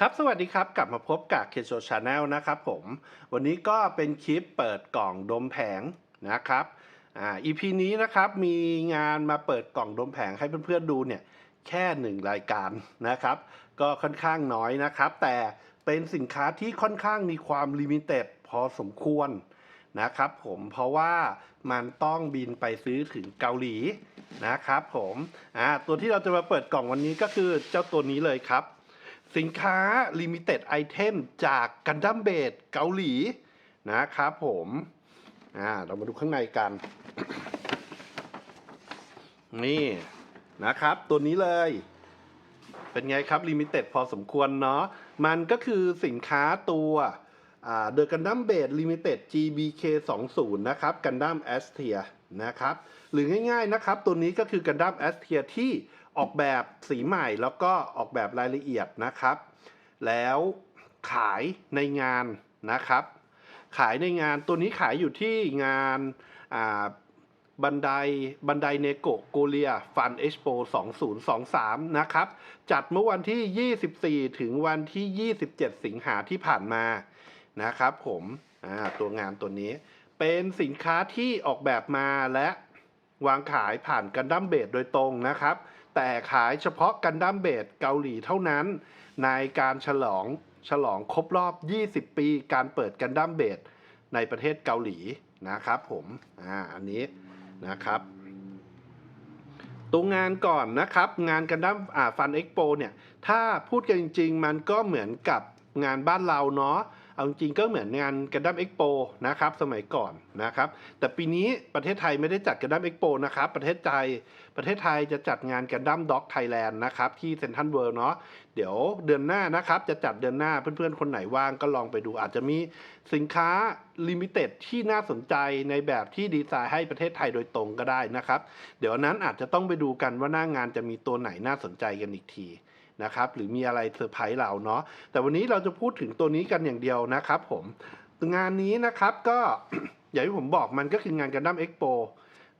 ครับ สวัสดีครับ กลับมาพบกับเคโชชาแนลนะครับผม วันนี้ก็เป็นคลิปเปิดกล่องดมแผงนะครับอ่า EP นี้นะครับมีงานมาเปิดกล่องดมแผงให้เพื่อนๆดูเนี่ยแค่หนึ่งรายการนะครับ ก็ค่อนข้างน้อยนะครับ แต่เป็นสินค้าที่ค่อนข้างมีความลิมิเต็ดพอสมควรนะครับผมเพราะว่ามันต้องบินไปซื้อถึงเกาหลีนะครับผมอ่าตัวที่เราจะมาเปิดกล่องวันนี้ก็คือเจ้าตัวนี้เลยครับ สินค้า Limited Item จากกันดั้มเบดเกาหลีนะครับผมอ่าเรามาดูข้างในกัน นี่นะครับ ตัวนี้เลย เป็นไงครับ Limited พอสมควรเนาะมันก็คือสินค้าตัวอ่า The Gundam Blade Limited GBK 20นะครับ Gundam a s t e r นะครับ หรือง่ายๆนะครับ ตัวนี้ก็คือ Gundam a s t e r ที่ ออกแบบสีใหม่แล้วก็ออกแบบรายละเอียดนะครับ แล้วขายในงานนะครับ ขายในงานตัวนี้ขายอยู่ที่งานาบันไดบันไดเนโกโกเลียฟันเอ็กโป2023 นะครับ จัดเมื่อวันที่ 24 ถึงวันที่ 27 สิงหาที่ผ่านมานะครับผมตัวงานตัวนี้ เป็นสินค้าที่ออกแบบมาและวางขายผ่านกันดั้มเบดโดยตรงนะครับ แต่ขายเฉพาะกันดั้มเบดเกาหลีเท่านั้น ในการฉลองฉลองครบรอบ 20 ปีการเปิดกันดั้มเบดในประเทศเกาหลีนะครับผม อ่า อันนี้นะครับตัวงานก่อนนะครับ งานกันดั้มอ่าฟันเอ็กโปเนี่ย ถ้าพูดกันจริง ๆ มันก็เหมือนกับงานบ้านเราเนาะ เอาจริงก็เหมือนงานกันดั้มเอ็กโปนะครับสมัยก่อนนะครับ แต่ปีนี้ประเทศไทยไม่ได้จัดกันดั้มเอ็กโปนะครับประเทศไทยประเทศไทยจะจัดงานกันดั้มด็อกไทยแลนด์นะครับที่เซนทรัลเวิลด์เนาะเดี๋ยวเดือนหน้านะครับจะจัดเดือนหน้าเพื่อนๆ คนไหนว่างก็ลองไปดูอาจจะมีสินค้าลิมิเต็ดที่น่าสนใจในแบบที่ดีไซน์ให้ประเทศไทยโดยตรงก็ได้นะครับ เดี๋ยวนั้นอาจจะต้องไปดูกันว่าหน้างานจะมีตัวไหนน่าสนใจกันอีกที นะครับหรือมีอะไรเซอร์ไพรส์เราเนาะแต่วันนี้เราจะพูดถึงตัวนี้กันอย่างเดียวนะครับผมงานนี้นะครับก็อย่างที่ผมบอกมันก็คืองานกันดั้มเอ็กโป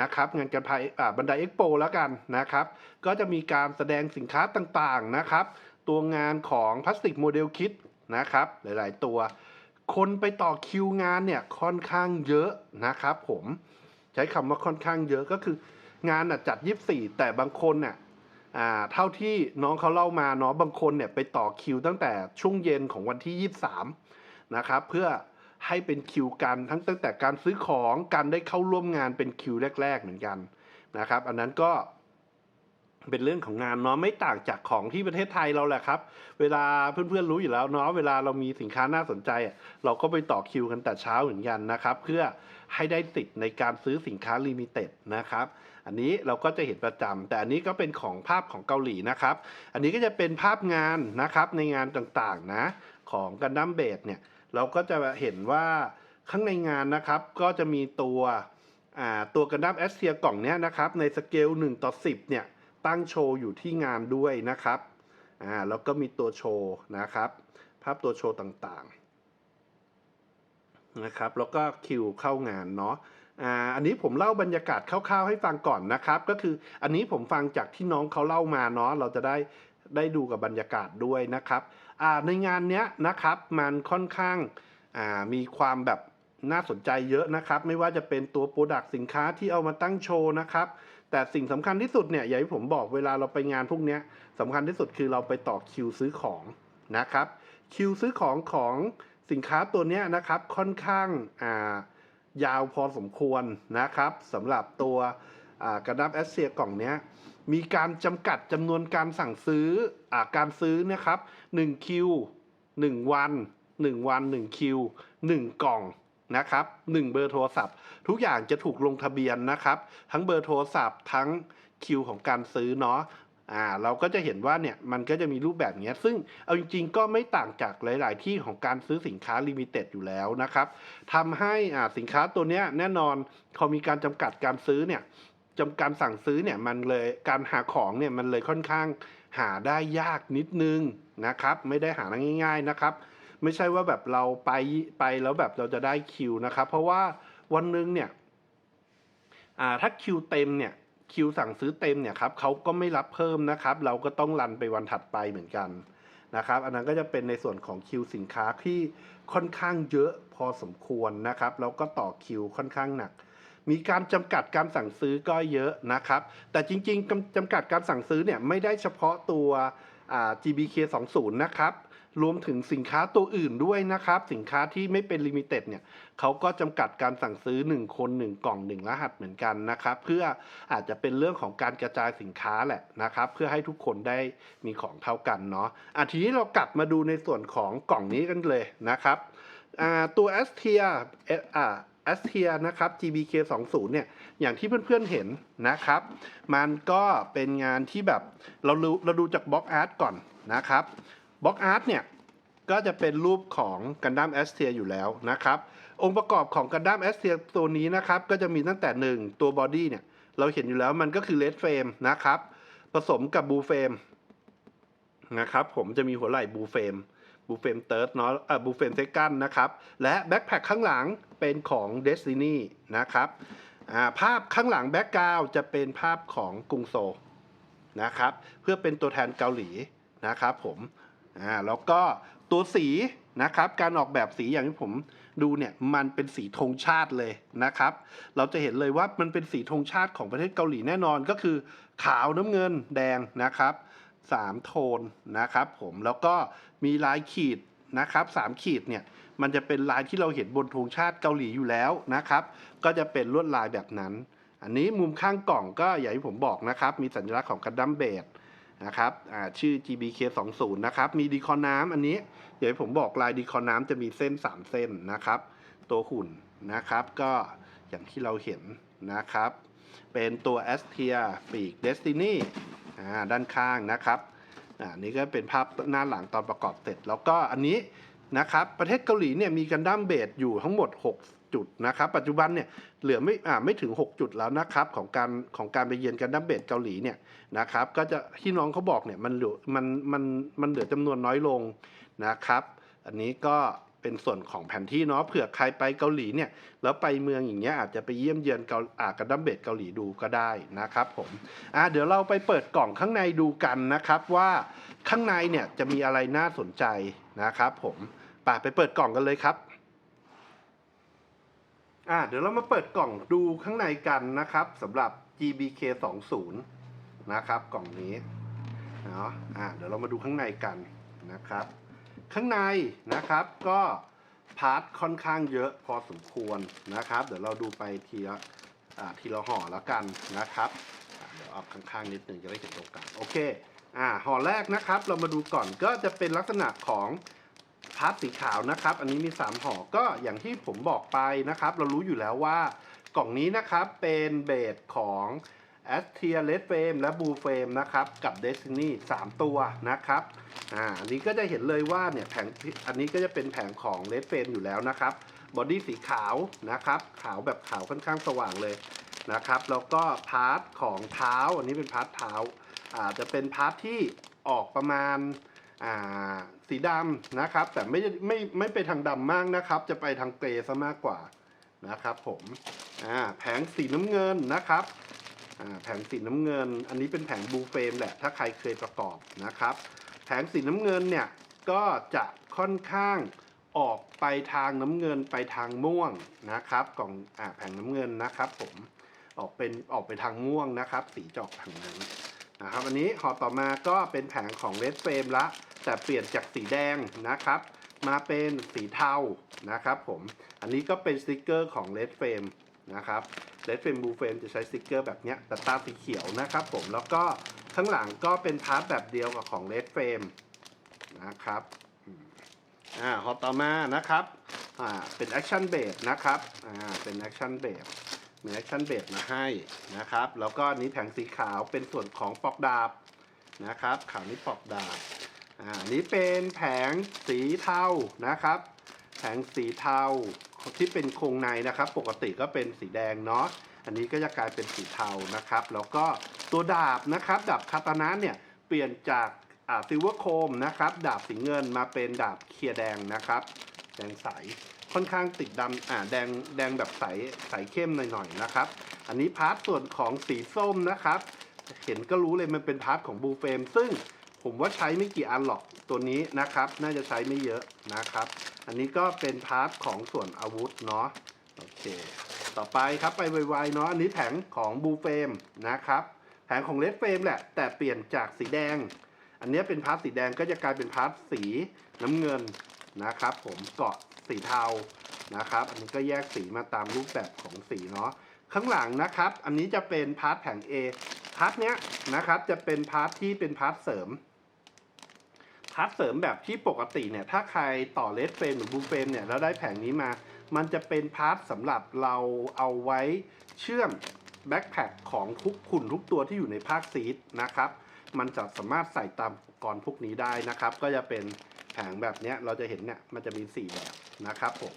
นะครับงานกันภายบันไดเอ็กโปแล้วกันนะครับ ก็จะมีการแสดงสินค้าต่างๆนะครับ ตัวงานของพลาสติกโมเดลคิดนะครับ หลายๆตัว คนไปต่อคิวงานเนี่ยค่อนข้างเยอะนะครับ ผมใช้คำว่าค่อนข้างเยอะก็คืองานน่ะจัด 24 แต่บางคนเนี่ย อ่าเท่าที่น้องเขาเล่ามาเนาะบางคนเนี่ยไปต่อคิวตั้งแต่ช่วงเย็นของวันที่ 23 นะครับเพื่อให้เป็นคิวกันทั้งตั้งแต่การซื้อของการได้เข้าร่วมงานเป็นคิวแรก ๆ เหมือนกันนะครับ อันนั้นก็เป็นเรื่องของงานเนาะไม่ต่างจากของที่ประเทศไทยเราแหละครับ เวลาเพื่อนๆรู้อยู่แล้วเนาะเวลาเรามีสินค้าน่าสนใจ เราก็ไปต่อคิวกันแต่เช้าเหมือนกันนะครับ เพื่อให้ได้ติดในการซื้อสินค้าลิมิเต็ดนะครับ อันนี้เราก็จะเห็นประจำแต่อันนี้ก็เป็นของภาพของเกาหลีนะครับ อันนี้ก็จะเป็นภาพงานนะครับในงานต่างๆนะของกันดั้มเบดเนี่ยเราก็จะเห็นว่าข้างในงานนะครับก็จะมีตัวตัวกันดั้มแอสเซียกล่องเนี้ยนะครับในสเกล1ต่อ10เนี่ยตั้งโชว์อยู่ที่งานด้วยนะครับอ่าแล้วก็มีตัวโชว์นะครับ ภาพตัวโชว์ต่างๆนะครับแล้วก็คิวเข้างานเนาะ อ่าอันนี้ผมเล่าบรรยากาศคร่าวๆให้ฟังก่อนนะครับ ก็คืออันนี้ผมฟังจากที่น้องเขาเล่ามาเนาะเราจะได้ได้ดูกับบรรยากาศด้วยนะครับอ่าในงานเนี้ยนะครับมันค่อนข้างอ่ามีความแบบน่าสนใจเยอะนะครับ ไม่ว่าจะเป็นตัวโปรดักต์สินค้าที่เอามาตั้งโชว์นะครับ แต่สิ่งสำคัญที่สุดเนี่ยอย่างที่ผมบอกเวลาเราไปงานพวกเนี้ยสำคัญที่สุดคือเราไปต่อคิวซื้อของนะครับ คิวซื้อของของสินค้าตัวเนี้ยนะครับค่อนข้างอ่า ยาวพอสมควรนะครับสำหรับตัวกระดับแอสเซียกล่องนี้มีการจำกัดจำนวนการสั่งซื้ออการซื้อนะครับ1คิว1วัน 1 วัน1คิว1กล่องนะครับ1เบอร์โทรศัพท์ ทุกอย่างจะถูกลงทะเบียนนะครับ ทั้งเบอร์โทรศัพท์ทั้งคิวของการซื้อเนาะ อ่าเราก็จะเห็นว่าเนี่ยมันก็จะมีรูปแบบเนี้ยซึ่งเอาจริงๆ ก็ไม่ต่างจากหลาย ๆ ที่ของการซื้อสินค้าลิมิเต็ดอยู่แล้วนะครับทำให้อ่าสินค้าตัวเนี้ยแน่นอนพอมีการจำกัดการซื้อเนี่ยจำการสั่งซื้อเนี่ยมันเลยการหาของเนี่ยมันเลยค่อนข้างหาได้ยากนิดนึงนะครับ ไม่ได้หาง่าย ๆนะครับ ไม่ใช่ว่าแบบเราไปไปแล้วแบบเราจะได้คิวนะครับ เพราะว่าวันหนึ่งเนี่ยถ้าคิวเต็มเนี่ย คิวสั่งซื้อเต็มเนี่ยครับเขาก็ไม่รับเพิ่มนะครับ เราก็ต้องรันไปวันถัดไปเหมือนกันนะครับ อันนั้นก็จะเป็นในส่วนของคิวสินค้าที่ค่อนข้างเยอะพอสมควรนะครับแล้วก็ต่อคิวค่อนข้างหนัก มีการจำกัดการสั่งซื้อก็เยอะนะครับ แต่จริงๆกำจำกัดการสั่งซื้อเนี่ยไม่ได้เฉพาะตัวอ่า GBK 20นะครับ รวมถึงสินค้าตัวอื่นด้วยนะครับ สินค้าที่ไม่เป็นลิมิเต็ดเนี่ยเขาก็จำกัดการสั่งซื้อ 1 คน 1 กล่อง 1 รหัสเหมือนกันนะครับ เพื่ออาจจะเป็นเรื่องของการกระจายสินค้าแหละนะครับ เพื่อให้ทุกคนได้มีของเท่ากันเนาะอะทีนี้เรากลับมาดูในส่วนของกล่องนี้กันเลยนะครับตัว a s t i a เอ่ออ่า a s t i a นะครับ GBK 20เนี่ย อย่างที่เพื่อนๆเห็นนะครับ มันก็เป็นงานที่แบบเราดูเราดูจากบล็อกอาร์ตก่อนนะครับ บล็อกอาร์ตเนี่ย ก็จะเป็นรูปของกันดั้มแอสเทียอยู่แล้วนะครับ องค์ประกอบของกันดั้มแอสเทียตัวนี้นะครับ ก็จะมีตั้งแต่ 1 ตัวบอดี้เนี่ย เราเห็นอยู่แล้วมันก็คือเลดเฟรมนะครับ ผสมกับบูเฟรมนะครับ ผมจะมีหัวไหล่บูเฟรมบูเฟรมเติร์ดเนาะเอ่อบูเฟรมเซกันนะครับ และแบ็คแพคข้างหลังเป็นของ Destiny นะครับาภาพข้างหลังแบ็กกราวจะเป็นภาพของกรุงโซนะครับ เพื่อเป็นตัวแทนเกาหลีนะครับผม อ่าแล้วก็ตัวสีนะครับ การออกแบบสีอย่างที่ผมดูเนี่ยมันเป็นสีธงชาติเลยนะครับ เราจะเห็นเลยว่ามันเป็นสีธงชาติของประเทศเกาหลีแน่นอนก็คือ ขาวน้ำเงินแดงนะครับสามโทนนะครับผมแล้วก็มีลายขีดนะครับสามขีดเนี่ยมันจะเป็นลายที่เราเห็นบนธงชาติเกาหลีอยู่แล้วนะครับ ก็จะเป็นลวดลายแบบนั้น อันนี้มุมข้างกล่องก็อย่างที่ผมบอกนะครับ มีสัญลักษณ์ของกันดั้มเบด นะครับชื่อ GBK 2 0 นะครับ มีดีคอน้ำอันนี้ เดี๋ยวผมบอกลายดีคอน้ำจะมีเส้น 3 เส้นนะครับ ตัวหุ่นนะครับ ก็อย่างที่เราเห็นนะครับ เป็นตัว a s t i a ปีก Destiny ด้านข้างนะครับอันนี้ก็เป็นภาพหน้าหลังตอนประกอบเสร็จ แล้วก็อันนี้ นะครับประเทศเกาหลีเนี่ยมีกันดั้มเบสอยู่ทั้งหมด 6 จุดนะครับ ปัจจุบันเนี่ยเหลือไม่อ่าไม่ถึง 6 จุดแล้วนะครับของการของการไปเยือนกันดั้มเบสเกาหลีเนี่ยนะครับก็จะที่น้องเขาบอกเนี่ยมันเหลือมันมันมันเหลือจำนวนน้อยลงนะครับ อันนี้ก็เป็นส่วนของแผนที่เนาะเผื่อใครไปเกาหลีเนี่ยแล้วไปเมืองอย่างเงี้ยอาจจะไปเยี่ยมเยือนเกาอากระดัมเบดเกาหลีดูก็ได้นะครับผมอ่าเดี๋ยวเราไปเปิดกล่องข้างในดูกันนะครับว่าข้างในเนี่ยจะมีอะไรน่าสนใจนะครับผม ป่าไปเปิดกล่องกันเลยครับอ่าเดี๋ยวเรามาเปิดกล่องดูข้างในกันนะครับสำหรับ GBK 2 0นะครับกล่องนี้เนาะอ่าเดี๋ยวเรามาดูข้างในกันนะครับ ข้างในนะครับก็พาร์ทค่อนข้างเยอะพอสมควรนะครับ เดี๋ยวเราดูไปทีละอ่าทีละห่อแล้วกันนะครับเดี๋ยวเอาข้างๆนิดนึงจะได้เห็นตรงกันโอเคอ่าห่อแรกนะครับ เรามาดูก่อนก็จะเป็นลักษณะของ พาร์ทสีขาวนะครับ อันนี้มี 3ห่อก็อย่างที่ผมบอกไปนะครับ เรารู้อยู่แล้วว่ากล่องนี้นะครับเป็นเบสของ a s t i a Red Frame และ Blue Frame นะครับ กับ Destiny 3ตัวนะครับอ่าอันนี้ก็จะเห็นเลยว่าเนี่ยแผงอันนี้ก็จะเป็นแผงของ Red Frame อยู่แล้วนะครับบอดี้สีขาวนะครับ ขาวแบบขาวค่อนข้างสว่างเลยนะครับ แล้วก็พาร์ทของเท้า อันนี้เป็นพาร์ทเท้าอ่าจะเป็นพาร์ทที่ออกประมาณ สีดำนะครับ แต่ไม่ไม่ไม่ไปทางดำมากนะครับ จะไปทางเกรซะมากกว่านะครับ ผมแผงสีน้ำเงินนะครับแผงสีน้ำเงิน อันนี้เป็นแผงบูเฟรมแหละถ้าใครเคยประกอบนะครับ แผงสีน้ำเงินเนี่ยก็จะค่อนข้างออกไปทางน้ำเงินไปทางม่วงนะครับกล่องอแผงน้ำเงินนะครับ ผมออกเป็นออกไปทางม่วงนะครับ สีจอกทางนั้นนะครับ อันนี้ห่อต่อมาก็เป็นแผงของเลดเฟรมละ แต่เปลี่ยนจากสีแดงนะครับ มาเป็นสีเทานะครับผมอันนี้ก็เป็นสติกเกอร์ของเลดเฟรมนะครับเลดเฟรมบูเฟรมจะใช้สติกเกอร์แบบเนี้ยแต่ตาสีเขียวนะครับผมแล้วก็ข้างหลังก็เป็นพาร์ทแบบเดียวกับของเลดเฟรมนะครับอ่าหอต่อมานะครับอ่าเป็นแอคชั่นเบสนะครับอ่าเป็นแอคชั่นเบสมีแอคชั่นเบสมาให้นะครับ แล้วก็นนี้แผงสีขาวเป็นส่วนของปอกดาบนะครับขาวนี้ปอกดาบ อ่าอันนี้เป็นแผงสีเทานะครับ แผงสีเทาที่เป็นโครงในนะครับ ปกติก็เป็นสีแดงเนาะอันนี้ก็จะกลายเป็นสีเทานะครับ แล้วก็ตัวดาบนะครับ ดาบคาตานะเนี่ยเปลี่ยนจากอ่าซิลเวอร์โคมนะครับ ดาบสีเงินมาเป็นดาบเคลียร์แดงนะครับ แดงใสค่อนข้างติดดำอ่าแดงแดงแบบใสใสเข้มหน่อยๆนะครับ อันนี้พาร์ทส่วนของสีส้มนะครับ เห็นก็รู้เลยมันเป็นพาร์ทของบูเฟมซึ่ง ผมว่าใช้ไม่กี่อันหรอกตัวนี้นะครับ น่าจะใช้ไม่เยอะนะครับ อันนี้ก็เป็นพาร์ทของส่วนอาวุธเนาะโอเค ต่อไปครับไปไวๆเนาะอันนี้แผงของบูเฟมนะครับแผงของเลดเฟมแหละ แต่เปลี่ยนจากสีแดง อันนี้เป็นพาร์ทสีแดงก็จะกลายเป็นพาร์ทสีน้ำเงินนะครับ ผมเกาะสีเทานะครับ อันนี้ก็แยกสีมาตามรูปแบบของสีเนาะข้างหลังนะครับ อันนี้จะเป็นพาร์ทแผง A พาร์ทเนี้ยนะครับ จะเป็นพาร์ทที่เป็นพาร์ทเสริม พาร์ทเสริมแบบที่ปกติเนี่ยถ้าใครต่อเลดเฟรมหรือบูเฟรมเนี่ยแล้วได้แผงนี้มา มันจะเป็นพาร์ทสำหรับเราเอาไว้เชื่อมแบ็คแพคของทุกคุณทุกตัวที่อยู่ในภาคซีดนะครับ มันจะสามารถใส่ตามอุปกรณ์พวกนี้ได้นะครับ ก็จะเป็นแผงแบบเนี้ยเราจะเห็นเนี่ยมันจะมีสี่แบบนะครับผม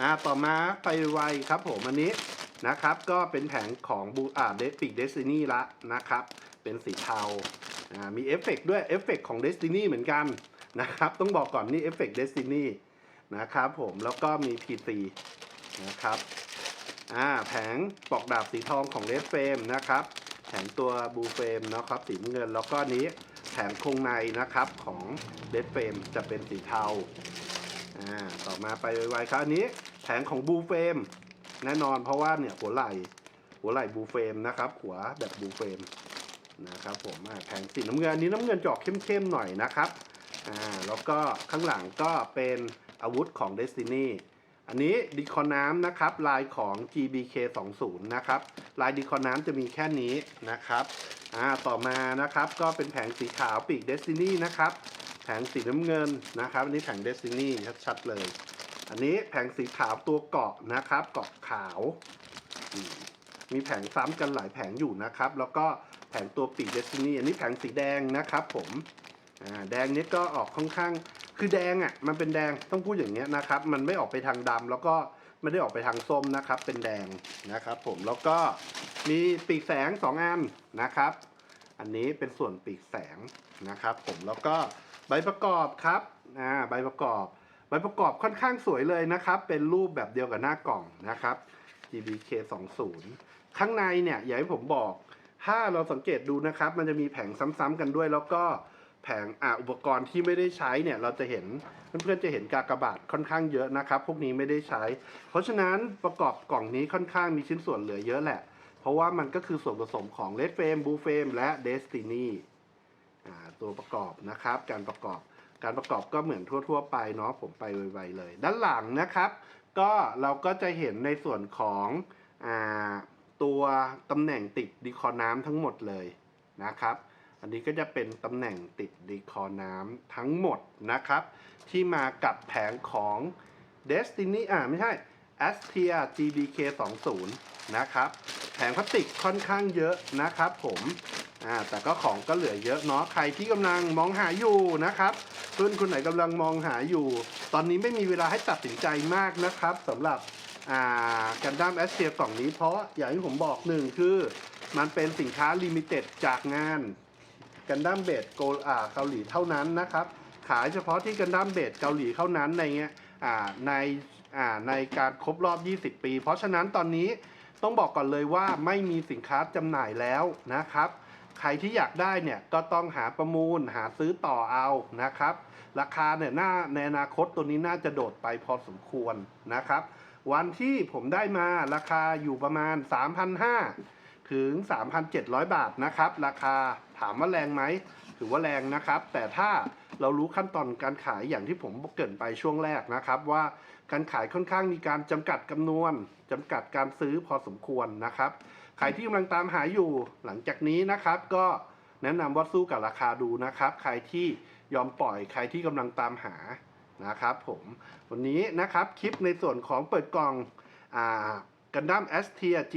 อ่าต่อมาไปไวครับผมอันนี้นะครับก็เป็นแผงของบูอ่าเดปิกเดสตินีละนะครับ เป็นสีเทา มีเอฟเฟกด้วยเอฟเฟกของ Destiny เหมือนกันนะครับ ต้องบอกก่อนนี่เอฟเฟก Destiny นะครับผมแล้วก็มี PT นะครับอ่าแผงปอกดาบสีทองของ Red Frame นะครับ แผงตัว Blue Frame นะครับสีเงินแล้วก็นี้แผงโครงในนะครับของ Red Frame จะเป็นสีเทาอ่าต่อมาไปไวๆครับอันนี้แผงของ Blue Frame แน่นอนเพราะว่าเนี่ยหัวไหล่หัวไหล่ Blue Frame นะครับหัวแบบ Blue Frame นะครับผมแผงสีน้ำเงินอันนี้น้ำเงินจอกเข้มๆหน่อยนะครับอ่าแล้วก็ข้างหลังก็เป็นอาวุธของ Destiny อันนี้ดีคอน้ำนะครับ ลายของ GBK 20นะครับ ลายดีคอน้ำจะมีแค่นี้นะครับอ่าต่อมานะครับก็เป็นแผงสีขาวปีก Destiny นะครับ แผงสีน้ำเงินนะครับ อันนี้แผง Destiny ชัดๆเลย อันนี้แผงสีขาวตัวเกาะนะครับ เกาะขาวมมีแผงซ้ำกันหลายแผงอยู่นะครับ แล้วก็ แผงตัวปีก Destiny อันนี้แผงสีแดงนะครับผมแดงนี้ก็ออกค่อนข้างคือแดงอะมันเป็นแดงต้องพูดอย่างเงี้ยนะครับ มันไม่ออกไปทางดำแล้วก็ไม่ได้ออกไปทางส้มนะครับ เป็นแดงนะครับผมแล้วก็มีปีกแสงสองอันนะครับ อันนี้เป็นส่วนปีกแสงนะครับ ผมแล้วก็ใบประกอบครับอ่าใบประกอบ ใบประกอบค่อนข้างสวยเลยนะครับ เป็นรูปแบบเดียวกับหน้ากล่องนะครับ GBK 20ข้างในเนี่ยอย่างที่ผมบอก ถ้าเราสังเกตดูนะครับ มันจะมีแผงซ้ำๆกันด้วย แล้วก็แผงออุปกรณ์ที่ไม่ได้ใช้เนี่ยเราจะเห็นเพื่อนๆจะเห็นกากบาทค่อนข้างเยอะนะครับ พวกนี้ไม่ได้ใช้ เพราะฉะนั้นประกอบกล่องนี้ค่อนข้างมีชิ้นส่วนเหลือเยอะแหละ เพราะว่ามันก็คือส่วนผสมของ Red Frame Blue Frame และ Destiny ตัวประกอบนะครับ การประกอบการประกอบก็เหมือนทั่ว ๆ ไปเนาะผมไปไวๆเลย ด้านหลังนะครับ ก็เราก็จะเห็นในส่วนของอ่า ตัวตำแหน่งติดดีคอน้ำทั้งหมดเลยนะครับ อันนี้ก็จะเป็นตำแหน่งติดดีคอน้ำทั้งหมดนะครับ ที่มากับแผงของ Destiny อ่าไม่ใช่ Astia GBK 20นะครับ แผงพลาสติกค่อนข้างเยอะนะครับผมอ่าแต่ก็ของก็เหลือเยอะเนาะใครที่กำลังมองหาอยู่นะครับเพื่อนคนไหนกำลังมองหาอยู่ ตอนนี้ไม่มีเวลาให้ตัดสินใจมากนะครับสำหรับ อ่ากันดั้มแอสเซียกล่องนี้เพราะอย่างที่ผมบอกหนึ่งคือมันเป็นสินค้าลิมิเต็ดจากงานกันดั้มเบดโกอ่าเกาหลีเท่านั้นนะครับ ขายเฉพาะที่กันดั้มเบดเกาหลีเท่านั้นในเงี้ยอ่าในอ่าในการครบรอบ 20 ปี เพราะฉะนั้นตอนนี้ต้องบอกก่อนเลยว่าไม่มีสินค้าจำหน่ายแล้วนะครับ ใครที่อยากได้เนี่ยก็ต้องหาประมูลหาซื้อต่อเอานะครับ ราคาเนี่ยน่าในอนาคตตัวนี้น่าจะโดดไปพอสมควรนะครับ วันที่ผมได้มาราคาอยู่ประมาณ 3,500 ถึง 3,700 บาทนะครับ ราคาถามว่าแรงไหมถือว่าแรงนะครับ แต่ถ้าเรารู้ขั้นตอนการขายอย่างที่ผมเกินไปช่วงแรกนะครับ ว่าการขายค่อนข้างมีการจำกัดจำนวน จำกัดการซื้อพอสมควรนะครับ ใครที่กำลังตามหาอยู่หลังจากนี้นะครับ ก็แนะนำว่าสู้กับราคาดูนะครับ ใครที่ยอมปล่อยใครที่กำลังตามหา นะครับผมวันนี้นะครับคลิปในส่วนของเปิดกล่องอ่ากันดั้ม S T G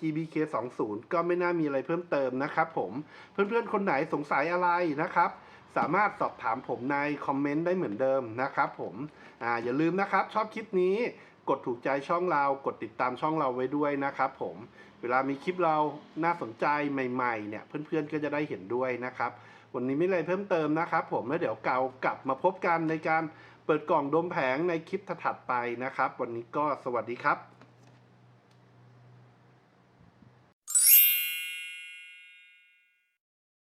GBK 20ก็ไม่น่ามีอะไรเพิ่มเติมนะครับผมเพื่อนๆ คนไหนสงสัยอะไรนะครับ สามารถสอบถามผมในคอมเมนต์ได้เหมือนเดิมนะครับผมอ่าอย่าลืมนะครับ ชอบคลิปนี้กดถูกใจช่องเรากดติดตามช่องเราไว้ด้วยนะครับผมเวลามีคลิปเราน่าสนใจใหม่ ๆ เนี่ยเพื่อนๆก็จะได้เห็นด้วยนะครับ วันนี้ไม่อะไรเพิ่มเติมนะครับ ผมแล้วเดี๋ยวเกากลับมาพบกันในการ เปิดกล่องดมแผงในคลิปถัดไปนะครับ วันนี้ก็สวัสดีครับ